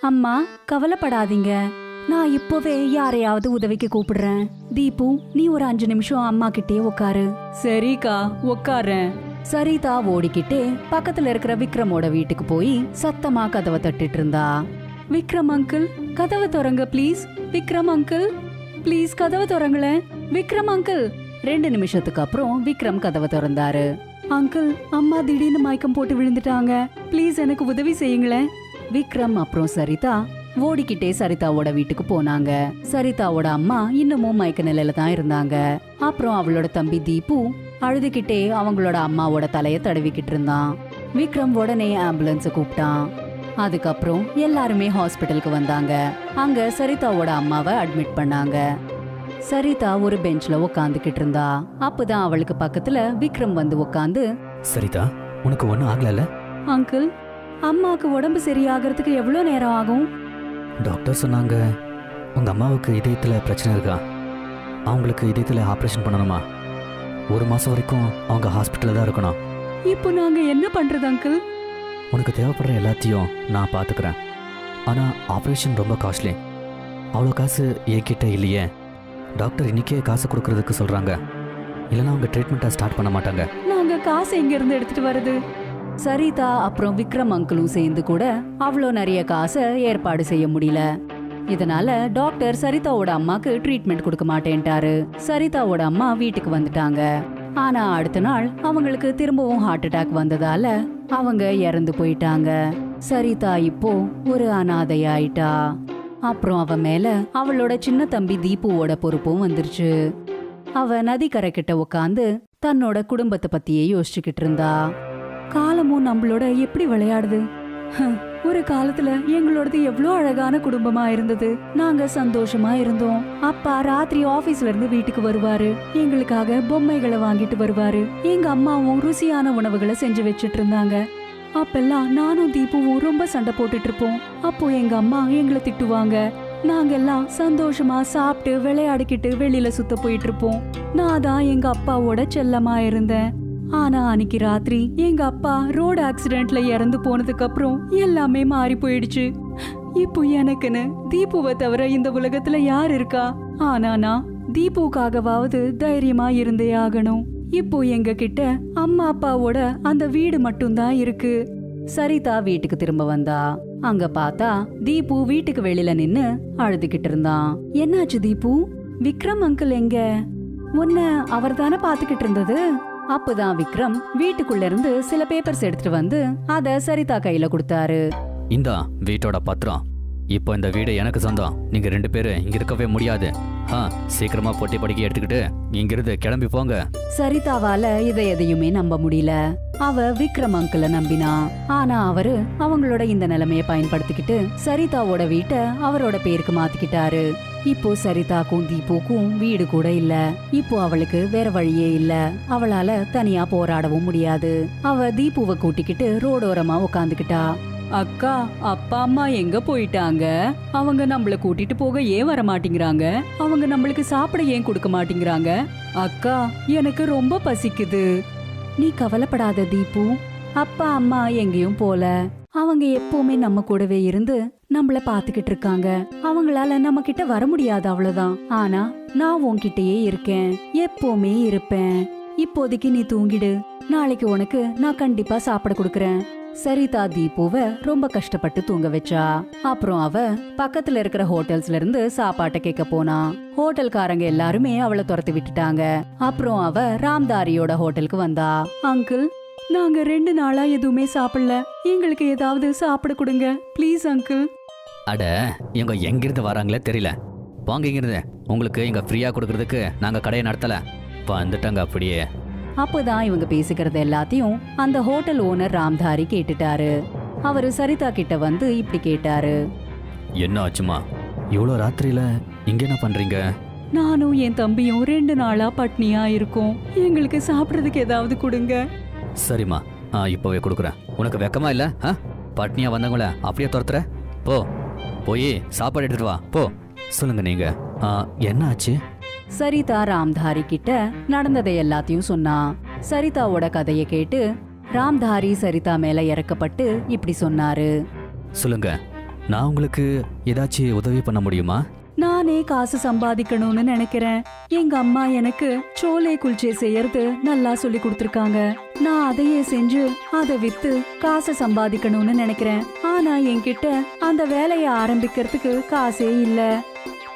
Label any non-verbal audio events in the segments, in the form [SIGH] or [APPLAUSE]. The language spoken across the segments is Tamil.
அம்மா கவலைப்படாதீங்க. நான் இப்போவே யாரையாவது உதவிக்கு கூப்பிடுறேன். தீபு நீ ஒரு அஞ்சு நிமிஷம் அம்மா கிட்டே உட்காரு சரிக்கா உட்காரேன் சரிதா ஓடிக்கிட்டே பக்கத்துல இருக்கிற விக்ரமோட வீட்டுக்கு போய் சத்தமா கதவை தட்டிட்டு இருந்தா. விக்ரம் அங்கிள் கதவை திறங்க ப்ளீஸ் விக்ரம் அங்கிள் ப்ளீஸ் கதவை திறங்களேன். விக்ரம் அங்கிள் ரெண்டு நிமிஷத்துக்கு அப்புறம் விக்ரம் கதவை திறந்தாரு. அங்கிள் அம்மா திடீர்னு மயக்கம் போட்டு விழுந்துட்டாங்க. ப்ளீஸ் எனக்கு உதவி செய்யுங்களேன். விக்ரம் அப்புறம் சரிதா ஓடிக்கிட்டே சரிதாவோட வீட்டுக்கு போனாங்க. சரிதாவோட அம்மா இன்னமும் மயக்க நிலையில தான் இருந்தாங்க. அப்புறம் அவளோட தம்பி தீபு அழுதுகிட்டே அவங்களோட அம்மாவோட தலைய தடவிக்கிட்டு இருந்தான். விக்ரம் உடனே ஆம்புலன்ஸ கூப்பிட்டான். அதுக்கப்புறம் எல்லாருமே ஹாஸ்பிட்டலுக்கு வந்தாங்க. அங்க சரிதாவோட அம்மாவை அட்மிட் பண்ணாங்க. சரிதா ஒரு பெஞ்ச்ல உக்காந்துக்கிட்டு இருந்தா. அப்பதான் அவளுக்கு பக்கத்துல விக்ரம் வந்து உக்காந்து சரிதா உனக்கு ஒன்றும் ஆகலைல்ல? அங்கிள் அம்மாக்கு உடம்பு சரியாகிறதுக்கு எவ்வளோ நேரம் ஆகும்? டாக்டர் சொன்னாங்க உங்கள் அம்மாவுக்கு இதயத்தில் பிரச்சனை இருக்கா? அவங்களுக்கு இதயத்தில் ஆப்ரேஷன் பண்ணணுமா? ஒரு மாதம் வரைக்கும் அவங்க ஹாஸ்பிட்டலில் தான் இருக்கணும். இப்போ நாங்க என்ன பண்றது அங்கிள்? உனக்கு தேவைப்படுற எல்லாத்தையும் நான் பார்த்துக்கிறேன். ஆனால் ஆப்ரேஷன் ரொம்ப காஸ்ட்லி. அவ்வளோ காசு என்கிட்ட இல்லையே. டாக்டர் இன்னைக்கே காசு கொடுக்கறதுக்கு சொல்கிறாங்க இல்லைன்னா அவங்க ட்ரீட்மெண்ட்டை ஸ்டார்ட் பண்ண மாட்டாங்க. நாங்க காசு எங்க இருந்து எடுத்துட்டு வருது சரிதா அப்புறம் விக்ரம் அங்கிளும் சேர்ந்து கூட அவ்வளோ நிறைய காசை ஏற்பாடு செய்ய முடியல. இதனால டாக்டர் சரிதாவோட அம்மாக்கு ட்ரீட்மெண்ட் கொடுக்க மாட்டேன்ட்டாரு. சரிதாவோட அம்மா வீட்டுக்கு வந்துட்டாங்க. ஆனா அடுத்த நாள் அவங்களுக்கு திரும்பவும் ஹார்ட் அட்டாக் வந்ததால அவங்க இறந்து போயிட்டாங்க. சரிதா இப்போ ஒரு அனாதையாயிட்டா. அப்புறம் அவ மேல அவளோட சின்ன தம்பி தீபுவோட பொறுப்பும் வந்துருச்சு. அவ நதிக்கரை கிட்ட உட்காந்து தன்னோட குடும்பத்தை பத்தியே யோசிச்சுக்கிட்டு இருந்தா. காலமும் நம்மளோட எப்படி விளையாடுது? ஒரு காலத்துல எங்களோடது எவ்வளோ அழகான குடும்பமா இருந்தது. நாங்க சந்தோஷமா இருந்தோம். அப்பா ராத்திரி ஆபீஸ்ல இருந்து வீட்டுக்கு வருவாரு. எங்களுக்காக பொம்மைகளை வாங்கிட்டு வருவாரு. எங்க அம்மாவும் ருசியான உணவுகளை செஞ்சு வச்சிட்டு இருந்தாங்க. அப்பெல்லாம் நானும் தீபுவும் ரொம்ப சண்டை போட்டுட்டு இருப்போம். அப்போ எங்க அம்மா எங்களை திட்டுவாங்க. நாங்கெல்லாம் சந்தோஷமா சாப்பிட்டு விளையாடிக்கிட்டு வெளியில சுத்த போயிட்டு இருப்போம். நான் தான் எங்க அப்பாவோட செல்லமா இருந்தேன். ஆனா அன்னைக்கு ராத்திரி எங்க அப்பா ரோடு ஆக்சிடென்ட்ல இறந்து போனதுக்கு அப்புறம் எல்லாமே மாறி போயிடுச்சு. இப்போ எனக்குன்னு தீபுவை தவிர இந்த உலகத்துல யார் இருக்கா? ஆனா நான் தீபுக்காகவாவது தைரியமா இருந்தே ஆகணும். இப்போ எங்க கிட்ட அம்மா அப்பாவோட அந்த வீடு மட்டும்தான் இருக்கு. சரிதா வீட்டுக்கு திரும்ப வந்தா. அங்க பார்த்தா தீபு வீட்டுக்கு வெளியில நின்னு அழுதுகிட்டு இருந்தான். என்னாச்சு தீபு? விக்ரம் அங்கிள் எங்க? உன்ன அவர் தானே பாத்துக்கிட்டு இருந்தது? அப்பதான் விக்ரம் வீட்டுக்குள்ள இருந்து சில பேப்பர்ஸ் எடுத்துட்டு வந்து அத சரிதா கையில கொடுத்தாரு. இந்தா வீட்டோட பத்திரம். இப்போ இந்த வீடு எனக்கு சொந்தம். நீங்கள் ரெண்டு பேரும் இங்கே இருக்கவே முடியாது. ஆ சீக்கிரமா பொட்டி படிக்க எடுத்துக்கிட்டு இங்கிருந்து கிளம்பி போங்க. சரிதாவால இதை எதையுமே நம்ப முடியல. அவ விக்ரம் அங்கிள நம்பினா. ஆனா அவரு அவங்களோட இந்த நிலைமைய பயன்படுத்திக்கிட்டு சரிதாவோட வீட்டை அவரோட பேருக்கு மாத்திக்கிட்டாரு. இப்போ சரிதாக்கும் தீபுக்கும் வீடு கூட இல்ல. இப்போ அவளுக்கு வேற வழியே இல்ல. அவளால தனியா போராடவும் முடியாது. அவ தீபுவை கூட்டிக்கிட்டு ரோடோரமா உட்காந்துக்கிட்டா அக்கா அப்பா அம்மா எங்க போயிட்டாங்க? அவங்க நம்மள கூட்டிட்டு போக ஏன் வர மாட்டேங்கிறாங்க அவங்க நம்மளுக்கு சாப்பிட ஏன் கொடுக்க மாட்டேங்கிறாங்க? அக்கா எனக்கு ரொம்ப பசிக்குது. நீ கவலைப்படாத தீபு. அப்பா அம்மா எங்கேயும் போல. அவங்க எப்பவுமே நம்ம கூடவே இருந்து நம்மள பாத்துக்கிட்டு இருக்காங்க. அவங்களால நம்ம கிட்ட வர முடியாது அவ்வளவுதான். ஆனா நான் உன்கிட்டயே இருக்கேன். எப்பவுமே இருப்பேன். இப்போதைக்கு நீ தூங்கிடு. நாளைக்கு உனக்கு நான் கண்டிப்பா சாப்பிட கொடுக்கறேன். சரிதா தீபுவை ரொம்ப கஷ்டப்பட்டு தூங்க வச்சா. அப்புறம் அவ பக்கத்துல இருக்கிற ஹோட்டல்ஸ்ல இருந்து சாப்பாட்டை கேட்க போனா. ஹோட்டல்காரங்க எல்லாருமே அவளை துரத்தி விட்டுட்டாங்க. அப்புறம் அவ ராம்தாரியோட ஹோட்டலுக்கு வந்தா. அங்கிள் நாங்க ரெண்டு நாளா எதுவுமே சாப்பிடல. எங்களுக்கு ஏதாவது சாப்பிட கொடுங்க. Please uncle. அட இவங்க எங்கிருந்து வராங்களே தெரியல. போங்க இங்கிருந்து. உங்களுக்கு இங்க ஃப்ரீயா கொடுக்கறதுக்கு நாங்க கடையை நடத்தல. வந்துட்டாங்க அப்படியே. அப்போதான் இவங்க பேசிக்கிறது எல்லாத்தையும் அந்த ஹோட்டல் ஓனர் ராம்தாரி கேட்டுட்டாரு. அவரு சரிதா கிட்ட வந்து இப்படி கேட்டாரு. என்ன ஆச்சுமா? இவ்வளோ ராத்திரியில இங்க என்ன பண்றீங்க? நானும் என் தம்பியும் ரெண்டு நாளா பட்னியா இருக்கோம். எங்களுக்கு சாப்பிடுறதுக்கு ஏதாவது கொடுங்க. சரிம்மா ஆ இப்போவே கொடுக்குறேன். உனக்கு வெக்கமா இல்ல? ஆ? பட்னியா வந்தவங்கள அப்படியே துரத்துற? போ. போய் சாப்பாடு எடுத்துட்டு வா. போ. சொல்லுங்க நீங்க. ஆ, என்ன ஆச்சு? சரிதா ராம்தாரி கிட்ட நடந்ததை எல்லாத்தையும் சொன்னா. சரிதாவோட கதைய கேட்டு ராம்தாரி சரிதா மேல இறக்கப்பட்டு இப்படி சொன்னாரு. சொல்லுங்க நான் உங்களுக்கு ஏதாச்சும் உதவி பண்ண முடியுமா? நானே காசு சம்பாதிக்கணும்னு நினைக்கிறேன். எங்க அம்மா எனக்கு சோலே குல்ச்சே செய்யறது நல்லா சொல்லி கொடுத்துருக்காங்க. நான் அதையே செஞ்சு அதை வித்து காசை சம்பாதிக்கணும்னு நினைக்கிறேன். ஆனா என்கிட்ட அந்த வேலையை ஆரம்பிக்கிறதுக்கு காசே இல்ல.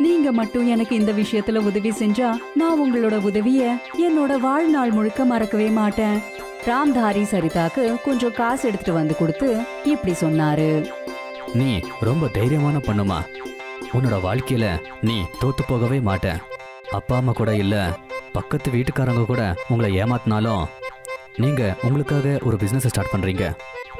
நீங்க மட்டும் எனக்கு இந்த விஷயத்துல உதவி செஞ்சா நான் உங்களோட உதவிய என்னோட வாழ்நாள் முழுக்க மறக்கவே மாட்டேன். ராம்தாரி சரிதாக்கு கொஞ்சம் காசு எடுத்துட்டு வந்து கொடுத்து இப்படி சொன்னாரு. நீ ரொம்ப தைரியமான பொண்ணுமா. உன்னோட வாழ்க்கையில நீ தோத்து போகவே மாட்ட அப்பா அம்மா கூட இல்ல பக்கத்து வீட்டுக்காரங்க கூட உங்களை ஏமாத்தினாலும் நீங்க உங்களுக்காக ஒரு பிசினஸ் ஸ்டார்ட் பண்றீங்க.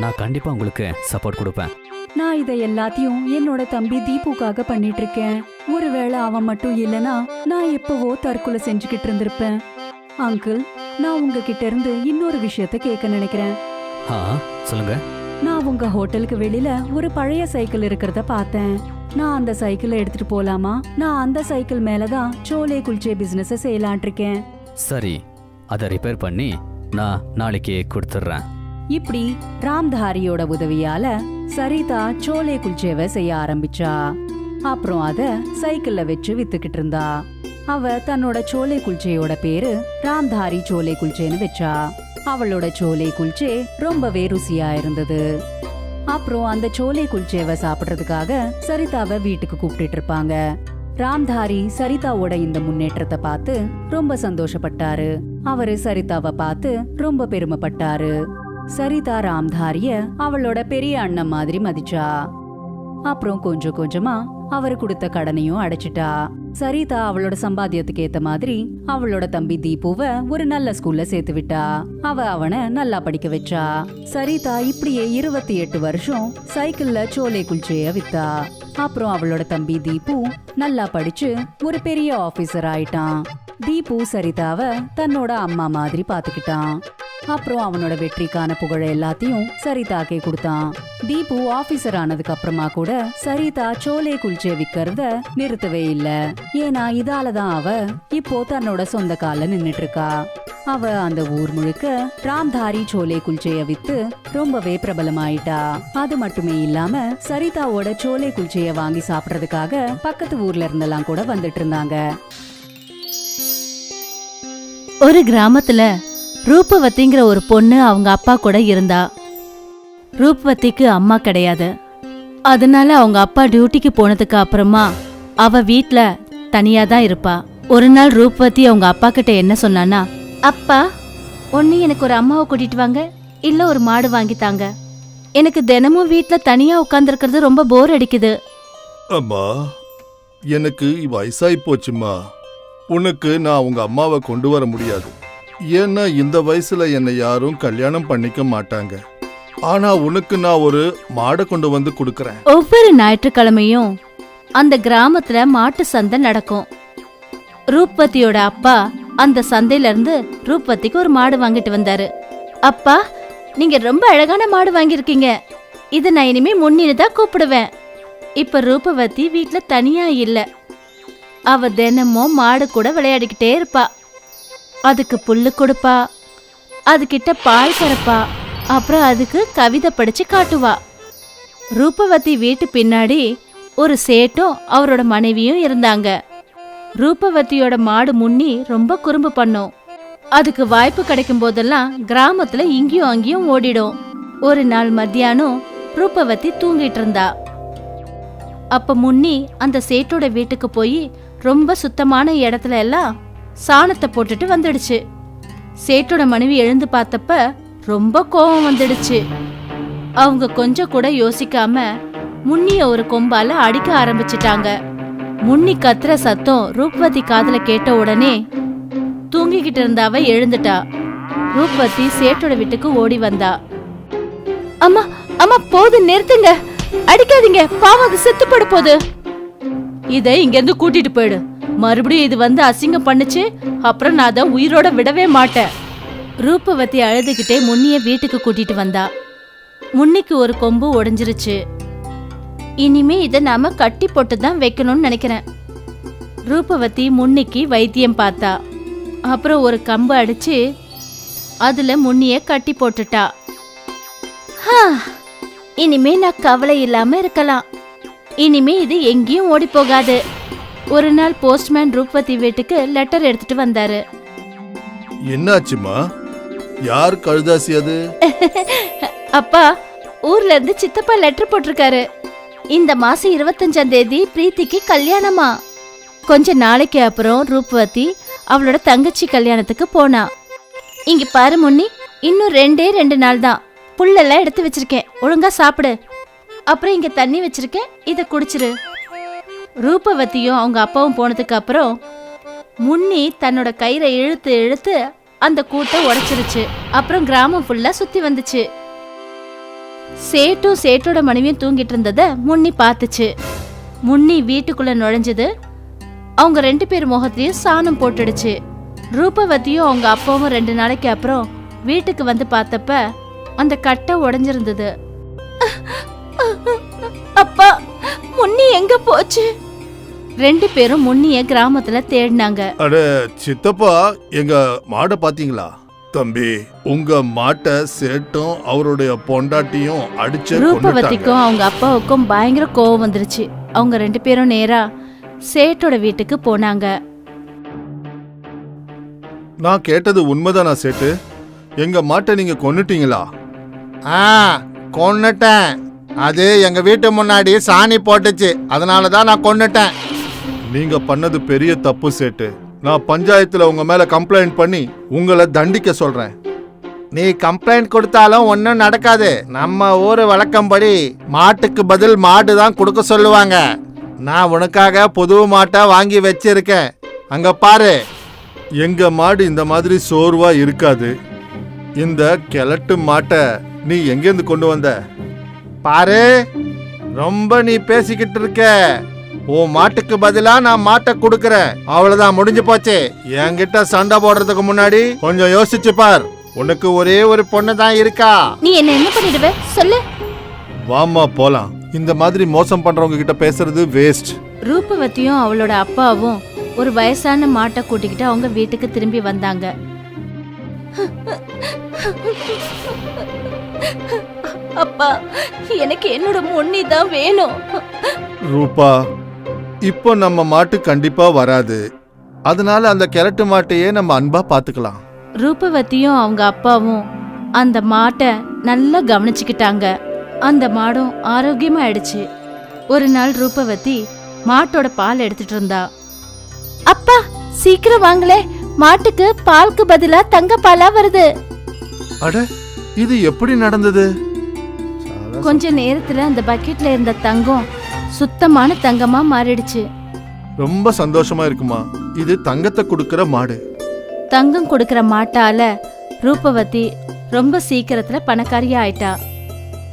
நான் கண்டிப்பா உங்களுக்கு சப்போர்ட் கொடுப்பேன். நான் இதை எல்லாத்தையும் என்னோட தம்பி தீபுக்காக பண்ணிட்டு இருக்கேன். ஒருவேளை அவன் மட்டும் இல்லனா நான் எப்பவோ தற்கொலை செஞ்சுக்கிட்டு இருந்திருப்பேன். அங்கிள் நான் உங்ககிட்ட இருந்து இன்னொரு விஷயத்த கேட்க நினைக்கிறேன். ஆ சொல்லுங்க. நான் உங்க ஹோட்டலுக்கு வெளியில ஒரு பழைய சைக்கிள் இருக்கிறத பார்த்தேன். நான் அந்த சைக்கிளை எடுத்துட்டு போலாமா? நான் அந்த சைக்கிள் மேலதான் சோலே குல்ச்சே பிசினஸ் செய்யலான் இருக்கேன். சரி அதை ரிப்பேர் பண்ணி நான் நாளைக்கு கொடுத்துட்றேன். இப்படி ராம்தாரியோட உதவியால சரிதா சோலே குல்ச்சேவை செய்ய ஆரம்பிச்சா. அப்புறம் அத சைக்கிள்ல வச்சு வித்துக்கிட்டு இருந்தா. அவ தன்னோட சோலை குல்ச்சையோட பேரு ராம்தாரி சோலை குல்ச்சேன்னு வச்சா. அவளோட சோலை குல்ச்சே ரொம்பவே ருசியா இருந்தது. அப்புறம் அந்த சோலை குல்ச்சேவை சாப்பிடுறதுக்காக சரிதாவை வீட்டுக்கு கூப்பிட்டுட்டு இருப்பாங்க. ராம்தாரி சரிதாவோட இந்த முன்னேற்றத்தை பார்த்து ரொம்ப சந்தோஷப்பட்டாரு. அவரு சரிதாவை பார்த்து ரொம்ப பெருமைப்பட்டாரு. சரிதா ராம்தாரிய அவளோட பெரிய அண்ணன் மாதிரி மதிச்சா. அப்புறம் கொஞ்சம் கொஞ்சமா அவரு கொடுத்த கடனையும் அடைச்சிட்டா. சரிதா அவளோட சம்பாத்தியத்துக்கு ஏத்த மாதிரி அவளோட தம்பி தீபுவ ஒரு நல்ல ஸ்கூல்ல சேர்த்து விட்டா. அவ அவனை நல்லா படிக்க வச்சா. சரிதா இப்படியே இருபத்தி எட்டு வருஷம் சைக்கிள்ல சோலை குல்ச்சைய வித்தா. அப்புறம் அவளோட தம்பி தீபு நல்லா படிச்சு ஒரு பெரிய ஆபீசர் ஆயிட்டான். தீபு சரிதாவ தன்னோட அம்மா மாதிரி பாத்துக்கிட்டான். அப்புறம் அவனோட வெற்றிக்கான புகழ எல்லாத்தையும் சரிதாக்கே கொடுத்தான். தீபு ஆபீசர் ஆனதுக்கு அப்புறமா கூட சரிதா சோலே குல்ச்சே விக்கிறத நிறுத்தவே இல்ல. ஏன்னா இதால தான் அவ இப்போ தன்னோட சொந்த கால நின்னுட்டு இருக்கா அவ அந்த ஊர் முழுக்க ராம்தாரி சோலே குல்ச்சைய வித்து ரொம்பவே பிரபலமாயிட்டா. அது மட்டுமே இல்லாம சரிதாவோட சோலே குல்ச்சைய வாங்கி சாப்பிடுறதுக்காக பக்கத்து ஊர்ல இருந்தெல்லாம் கூட வந்துட்டு இருந்தாங்க ஒரு கிராமத்துல ரூபவத்திங்கிற ஒரு பொண்ணு அவங்க அப்பா கூட இருந்தா. ரூபவத்திக்கு அம்மா கிடையாது. அதனால அவங்க அப்பா டியூட்டிக்கு போனதுக்கு அப்புறமா அவ வீட்ல தனியா தான் இருப்பா. ஒரு நாள் ரூபவதி அவங்க அப்பா கிட்ட என்ன சொன்னானா அப்பா ஒன்னு எனக்கு ஒரு அம்மாவை கூட்டிட்டு வாங்க. இல்ல ஒரு மாடு வாங்கி தாங்க. எனக்கு தினமும் வீட்ல தனியா உட்கார்ந்திருக்கிறது ரொம்ப போர் அடிக்குது. அம்மா எனக்கு வயசாகி போச்சுமா உனக்கு நான் உங்க அம்மாவை கொண்டு வர முடியாது. ஏன்னா இந்த வயசுல என்னை யாரும் கல்யாணம் பண்ணிக்க மாட்டாங்க. ஆனா உனக்கு நான் ஒரு மாடை கொண்டு வந்து கொடுக்கறேன். ஒவ்வொரு ஞாயிற்றுக்கிழமையும் அந்த கிராமத்துல மாட்டு சந்தை நடக்கும். ரூபவதியோட அப்பா அந்த சந்தையில இருந்து ரூபவதிக்கு ஒரு மாடு வாங்கிட்டு வந்தாரு. அப்பா நீங்க ரொம்ப அழகான மாடு வாங்கியிருக்கீங்க. இதை நான் இனிமே முன்னின்னு தான் கூப்பிடுவேன். இப்ப ரூபவதி வீட்டுல தனியா இல்ல. அவ தினமும் மாடு கூட விளையாடிக்கிட்டே இருப்பா. அதுக்கு புல்லு கொடுப்பா. அதுகிட்ட பால் கறப்பா. அப்புறம் அதுக்கு கவிதை படிச்சு காட்டுவா. ரூபவதி வீட்டு பின்னாடி ஒரு சேட்டும் அவரோட மனைவியும் இருந்தாங்க. ரூபவதியோட மாடு முன்னி ரொம்ப குறும்பு பண்ணும். அதுக்கு வாய்ப்பு கிடைக்கும் போதெல்லாம் கிராமத்துல இங்கேயும் அங்கேயும் ஓடிடும். ஒரு நாள் மத்தியானம் ரூபவதி தூங்கிட்டு இருந்தா. அப்ப முன்னி அந்த சேட்டோட வீட்டுக்கு போய் ரொம்ப சுத்தமான இடத்துல எல்லாம் சாணத்தை போட்டுட்டு வந்துடுச்சு. சேட்டோட மனைவி எழுந்து பார்த்தப்ப ரொம்ப கோவம் வந்துடுச்சு. அவங்க கொஞ்சம் கூட யோசிக்காம முன்னிய ஒரு கொம்பால அடிக்க ஆரம்பிச்சிட்டாங்க. முன்னி கத்துற சத்தம் ரூபவதி காதுல கேட்ட உடனே தூங்கிக்கிட்டு இருந்த அவ எழுந்துட்டா. ரூபவதி சேட்டோட வீட்டுக்கு ஓடி வந்தா. அம்மா அம்மா போது நிறுத்துங்க. அடிக்காதீங்க பாவம் அது செத்து போட போகுது இதை இங்க இருந்து கூட்டிட்டு போயிடு. மறுபடியும் இது வந்து அசிங்கம் பண்ணுச்சு. அப்புறம் நான் அதை உயிரோட விடவே மாட்டேன். ரூபவதி அழுதுகிட்டே முன்னிய வீட்டுக்கு கூட்டிட்டு வந்தா. முன்னிக்கு ஒரு கொம்பு உடைஞ்சிருச்சு இனிமே இதை நாம கட்டி போட்டு தான் வைக்கணும்னு நினைக்கிறேன். ரூபவதி முன்னிக்கு வைத்தியம் பார்த்தா. அப்புறம் ஒரு கம்பு அடிச்சு அதுல முன்னிய கட்டி போட்டுட்டா. ஹா, இனிமே நான் கவலை இல்லாம இருக்கலாம். இனிமே இது எங்கேயும் ஓடி போகாது. ஒரு நாள் போஸ்ட்மேன் ரூபவதி வீட்டுக்கு லெட்டர் எடுத்துட்டு வந்தாரு. என்னாச்சுமா? யார் கழுதாசி அது? [LAUGHS] அப்பா ஊர்ல இருந்து சித்தப்பா லெட்டர் போட்டிருக்காரு. இந்த மாசம் இருபத்தஞ்சாம் தேதி பிரீத்திக்கு கல்யாணமா? கொஞ்ச நாளைக்கு அப்புறம் ரூபவதி அவளோட தங்கச்சி கல்யாணத்துக்கு போனா. இங்க பாரு முன்னி இன்னும் ரெண்டே ரெண்டு நாள் தான். புல்லெல்லாம் எடுத்து வச்சிருக்கேன். ஒழுங்கா சாப்பிடு. அப்புறம் இங்க தண்ணி வச்சிருக்கேன். இத குடிச்சிரு. ரூபவதியும் அவங்க அப்பாவும் போனதுக்கு அப்புறம் முன்னி தன்னோட கயிறை இழுத்து இழுத்து அந்த கூட்டை உடைச்சிருச்சு. அப்புறம் கிராமம் ஃபுல்லா சுத்தி வந்துச்சு. சேட்டும் சேட்டோட மனைவியும் தூங்கிட்டு இருந்தத முன்னி பார்த்துச்சு. முன்னி வீட்டுக்குள்ள நுழைஞ்சது அவங்க ரெண்டு பேர் முகத்தையும் சாணம் போட்டுடுச்சு. ரூபவதியும் அவங்க அப்பாவும் ரெண்டு நாளைக்கு அப்புறம் வீட்டுக்கு வந்து பார்த்தப்ப அந்த கட்டை உடஞ்சிருந்தது. அப்பா முன்னி எங்க போச்சு? ரெண்டு பேரும் முன்னிய கிராமத்துல தேடினாங்க. அட சித்தப்பா எங்க மாடை பாத்தீங்களா? தம்பி உங்க மாட்டை சேட்டும் அவருடைய பொண்டாட்டியும் அடிச்சு. ரூபவதிக்கும் அவங்க அப்பாவுக்கும் பயங்கர கோவம் வந்துருச்சு. அவங்க ரெண்டு பேரும் நேரா சேட்டோட வீட்டுக்கு போனாங்க. நான் கேட்டது உண்மைதானா சேட்டு? எங்க மாட்டை நீங்க கொன்னுட்டீங்களா? ஆ கொன்னுட்டேன். அது எங்க வீட்டு முன்னாடி சாணி போட்டுச்சு. அதனால தான் நான் கொன்னுட்டேன். நீங்க பண்ணது பெரிய தப்பு சேட்டு. நான் பஞ்சாயத்துல உங்க மேல கம்ப்ளைண்ட் பண்ணி உங்களை தண்டிக்க சொல்றேன். நீ கம்ப்ளைண்ட் கொடுத்தாலும் ஒன்றும் நடக்காது. நம்ம ஊர் வழக்கம்படி மாட்டுக்கு பதில் மாடு தான் கொடுக்க சொல்லுவாங்க. நான் உனக்காக புது மாட்டை வாங்கி வச்சிருக்கேன். அங்க பாரு. எங்க மாடு இந்த மாதிரி சோர்வா இருக்காது. இந்த கிழட்டு மாட்டை நீ எங்கேருந்து கொண்டு வந்த? பாரு ரொம்ப நீ பேசிக்கிட்டு இருக்க. உன் மாட்டுக்கு பதிலா நான் மாட்டை கொடுக்கறேன். அவ்வளவுதான் முடிஞ்சு போச்சு. என்கிட்ட சண்டை போடுறதுக்கு முன்னாடி கொஞ்சம் யோசிச்சு பார். உனக்கு ஒரே ஒரு பொண்ணு தான் இருக்கா. நீ என்ன என்ன பண்ணிடுவ? சொல்லு. வாமா போலாம். இந்த மாதிரி மோசம் பண்றவங்க கிட்ட பேசுறது வேஸ்ட் ரூபவதியும் அவளோட அப்பாவும் ஒரு வயசான மாட்டை கூட்டிக்கிட்டு அவங்க வீட்டுக்கு திரும்பி வந்தாங்க. அப்பா எனக்கு என்னோட முன்னி தான் வேணும். ரூபா இப்போ நம்ம மாட்டு கண்டிப்பா வராது. அதனால அந்த கிழட்டு மாட்டையே நம்ம அன்பா பாத்துக்கலாம். ரூபவதியும் அவங்க அப்பாவும் அந்த மாட்டை நல்லா கவனிச்சுக்கிட்டாங்க. அந்த மாடும் ஆரோக்கியமா ஆயிடுச்சு ஒரு நாள் ரூபவதி மாட்டோட பால் எடுத்துட்டு இருந்தா. அப்பா சீக்கிரம் வாங்களே. மாட்டுக்கு பாலுக்கு பதிலா தங்க பாலா வருது. அட இது எப்படி நடந்தது? கொஞ்ச நேரத்துல அந்த பக்கெட்ல இருந்த தங்கம் சுத்தமான தங்கமா மாறிடுச்சு. ரொம்ப சந்தோஷமா இருக்குமா? இது தங்கத்தை கொடுக்கிற மாடு. தங்கம் கொடுக்கற மாட்டால ரூபவதி ரொம்ப சீக்கிரத்துல பணக்காரியா ஆயிட்டா.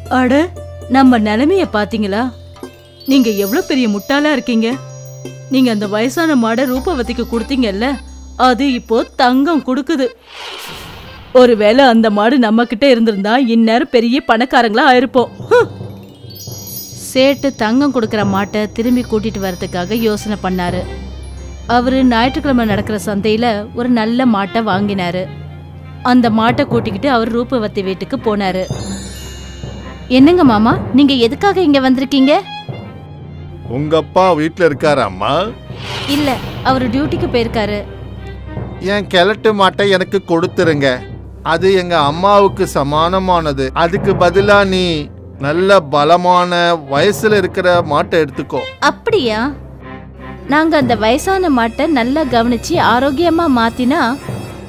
அட நம்ம நிலைமைய பாத்தீங்களா? நீங்க எவ்வளவு பெரிய முட்டாளா இருக்கீங்க? நீங்க அந்த வயசான மாடை ரூபவதிக்கு கொடுத்தீங்கல்ல அது இப்போ தங்கம் கொடுக்குது. ஒருவேளை அந்த மாடு நம்ம கிட்ட இருந்திருந்தா இந்நேரம் பெரிய பணக்காரங்களா ஆயிருப்போம். சேட்டு தங்கம் கொடுக்கற மாட்டை திரும்பி கூட்டிட்டு வரதுக்காக யோசனை பண்ணாரு. அவரு ஞாயிற்றுக்கிழமை நடக்கிற சந்தையில ஒரு நல்ல மாட்டை வாங்கினாரு. அந்த மாட்டை கூட்டிக்கிட்டு அவர் ரூபவதி வீட்டுக்கு போனாரு. என்னங்க மாமா நீங்க எதுக்காக இங்க வந்திருக்கீங்க? உங்க அப்பா வீட்ல இருக்காரு அம்மா? இல்ல அவர் டியூட்டிக்கு போயிருக்காரு. என் கிழட்டு மாட்டை எனக்கு கொடுத்துருங்க. அது எங்க அம்மாவுக்கு சமானமானது. அதுக்கு பதிலா நீ நல்ல பலமான வயசுல இருக்கிற மாட்டை எடுத்துக்கோ. அப்படியா? நாங்க அந்த வயசான மாட்டை நல்லா கவனிச்சு ஆரோக்கியமா மாத்தினா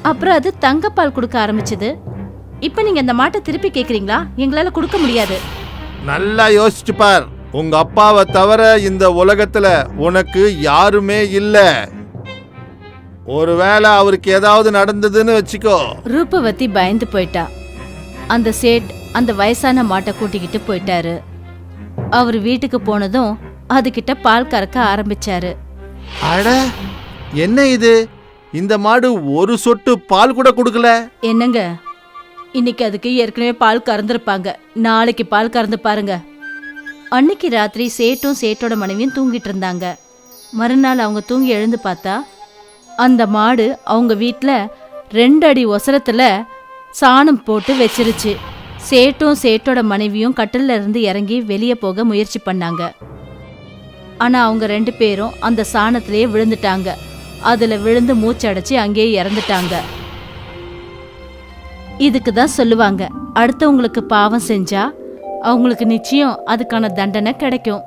அப்புறம் அது தங்கப்பால் கொடுக்க ஆரம்பிச்சது. இப்ப நீங்க அந்த மாட்டை திருப்பி கேக்குறீங்களா? எங்களால கொடுக்க முடியாது. நல்லா யோசிச்சு பார். உங்க அப்பாவை தவிர இந்த உலகத்துல உனக்கு யாருமே இல்ல. ஒருவேளை அவருக்கு ஏதாவது நடந்ததுன்னு வச்சுக்கோ. ரூபவதி பயந்து போயிட்டா. அந்த சேட் அந்த வயசான மாட்டை கூட்டிக்கிட்டு போயிட்டாரு. அவர் வீட்டுக்கு போனதும் அதுகிட்ட பால் கறக்க ஆரம்பிச்சாரு. அட என்ன இது? இந்த மாடு ஒரு சொட்டு பால் கூட கொடுக்கல. என்னங்க? இன்னைக்கு அதுக்கு ஏற்கனவே பால் கறந்துருப்பாங்க. நாளைக்கு பால் கறந்து பாருங்க. அன்னைக்கு ராத்திரி சேட்டும் சேட்டோட மனைவியும் தூங்கிட்டு இருந்தாங்க. மறுநாள் அவங்க தூங்கி எழுந்து பார்த்தா அந்த மாடு அவங்க வீட்டில் ரெண்டு அடி ஒசரத்தில் சாணம் போட்டு வச்சிருச்சு. சேட்டும் சேட்டோட மனைவியும் கட்டில இருந்து இறங்கி வெளியே போக முயற்சி பண்ணாங்க. ஆனால் அவங்க ரெண்டு பேரும் அந்த சாணத்திலேயே விழுந்துட்டாங்க. அதில் விழுந்து மூச்சடைச்சு அங்கேயே இறந்துட்டாங்க. இதுக்கு தான் சொல்லுவாங்க அடுத்தவங்களுக்கு பாவம் செஞ்சா அவங்களுக்கு நிச்சயம் அதுக்கான தண்டனை கிடைக்கும்.